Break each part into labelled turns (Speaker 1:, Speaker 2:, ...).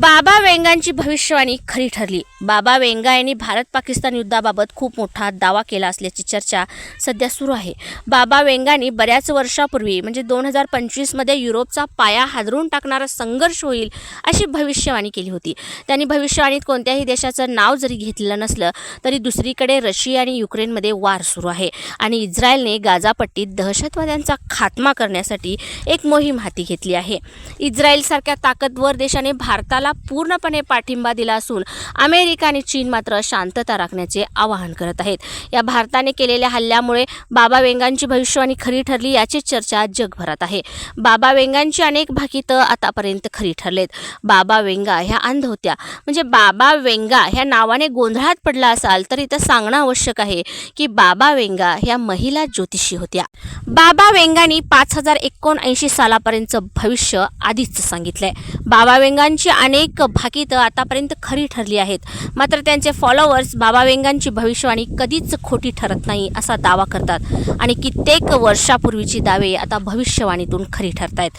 Speaker 1: बाबा वेंगांची भविष्यवाणी खरी ठरली. बाबा वेंगा यांनी भारत पाकिस्तान युद्धाबाबत खूप मोठा दावा केला असल्याची चर्चा सध्या सुरू आहे. बाबा वेंगांनी बऱ्याच वर्षापूर्वी म्हणजे दोन हजार पंचवीसमध्ये युरोपचा पाया हादरून टाकणारा संघर्ष होईल अशी भविष्यवाणी केली होती. त्यांनी भविष्यवाणीत कोणत्याही देशाचं नाव जरी घेतलेलं नसलं तरी दुसरीकडे रशिया आणि युक्रेनमध्ये वार सुरू आहे आणि इस्रायलने गाजापट्टीत दहशतवाद्यांचा खात्मा करण्यासाठी एक मोहीम हाती घेतली आहे. इस्रायलसारख्या ताकदवर देशाने भारताला पूर्णपणे पाठिंबा दिला असून अमेरिका आणि चीन मात्र शांतता राखण्याचे आवाहन करत आहेत. या भारताने केलेल्या हल्ल्यामुळे बाबा वेंगांची भविष्यवाणी खरी ठरली याची चर्चा जगभरात आहे. बाबा वेंगांची अनेक भाकितं आतापर्यंत खरी ठरलेत. बाबा वेंगा ह्या अंध होत्या म्हणजे बाबा वेंगा ह्या नावाने गोंधळात पडला असाल तर इथं सांगणं आवश्यक आहे की बाबा वेंगा ह्या महिला ज्योतिषी होत्या. बाबा वेंगांनी पाच हजार एकोणऐंशी सालापर्यंतचं भविष्य आधीच सांगितलंय. बाबा वेंगांची अनेक भाकितं आतापर्यंत खरी ठरली आहेत. मात्र त्यांचे फॉलोअर्स बाबा वेंगांची भविष्यवाणी कधीच खोटी ठरत नाही असा दावा करतात. आणि कित्येक वर्षापूर्वीची दावे आता भविष्यवाणीतून खरी ठरत आहेत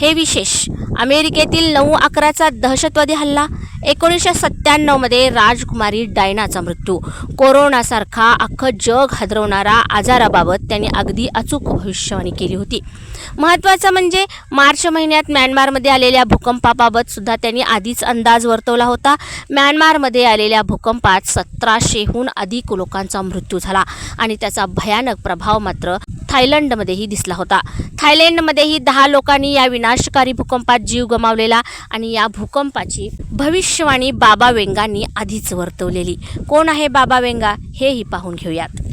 Speaker 1: हे विशेष अमेरिकेतील नऊ अकराचा दहशतवादी हल्ला एकोणीसशे सत्त्याण्णवमध्ये राजकुमारी डायनाचा मृत्यू. कोरोनासारखा अख्खं जग हादरवणारा आजाराबाबत त्यांनी अगदी अचूक भविष्यवाणी केली होती. महत्त्वाचं म्हणजे मार्च महिन्यात म्यानमारमध्ये आलेल्या भूकंपाबाबत सुद्धा त्यांनी आधीच अंदाज वर्तवला होता. म्यानमारमध्ये आलेल्या भूकंपात सतराशेहून अधिक लोकांचा मृत्यू झाला आणि त्याचा भयानक प्रभाव मात्र थायलंडमध्येही दिसला होता. थायलंडमध्येही दहा लोकांनी या विनाशकारी भूकंपात जीव गमावलेला आणि या भूकंपाची भविष्यवाणी बाबा वेंगांनी आधीच वर्तवलेली. कोण आहे बाबा वेंगा? हेही पाहून घेऊयात.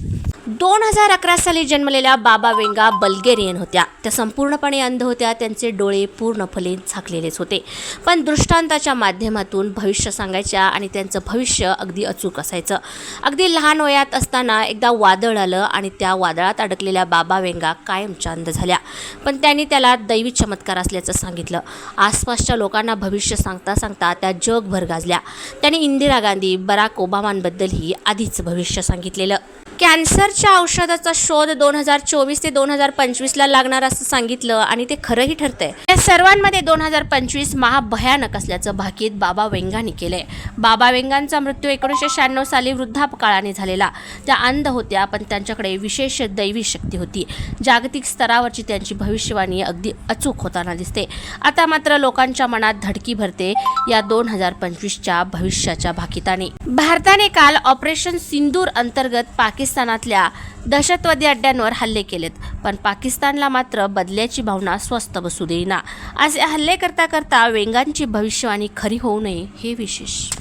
Speaker 1: दोन हजार अकरा साली जन्मलेल्या बाबा वेंगा बल्गेरियन होत्या. त्या संपूर्णपणे अंध होत्या. त्यांचे डोळे पूर्णपणे झाकलेलेच होते. पण दृष्टांताच्या माध्यमातून भविष्य सांगायच्या आणि त्यांचं भविष्य अगदी अचूक असायचं. अगदी लहान वयात असताना एकदा वादळ आलं आणि त्या वादळात अडकलेल्या बाबा वेंगा कायमच्या अंध झाल्या. पण त्यांनी त्याला दैवी चमत्कार असल्याचं सांगितलं. आसपासच्या लोकांना भविष्य सांगता सांगता त्या जगभर गाजल्या. त्यांनी इंदिरा गांधी बराक ओबामांबद्दलही आधीच भविष्य सांगितलेलं. कॅन्सरच्या औषधाचा शोध दोन हजार चोवीस ते दोन हजार पंचवीसला लागणार असं सांगितलं आणि ते खरंही ठरतंय. या सर्वांमध्ये दोन हजार पंचवीस महाभयानक असल्याचं भाकीत बाबा वेंगांनी केलंय. बाबा वेंगांचा मृत्यू एकोणीसशे शहाण्णव साली वृद्धापकाळाने झालेला. त्या अंध होत्या पण त्यांच्याकडे विशेष दैवी शक्ती होती. जागतिक स्तरावरची त्यांची भविष्यवाणी अगदी अचूक होताना दिसते. आता मात्र लोकांच्या मनात धडकी भरते या दोन हजार पंचवीसच्या भविष्याच्या भाकिताने. भारताने काल ऑपरेशन सिंदूर अंतर्गत पाकिस्तान पाकिस्तानातल्या दहशतवादी अड्ड्यांवर हल्ले केलेत. पण पाकिस्तानला मात्र बदल्याची भावना स्वस्त बसू देईना. असे हल्ले करता करता वेंगांची भविष्यवाणी खरी होऊ नये हे विशेष.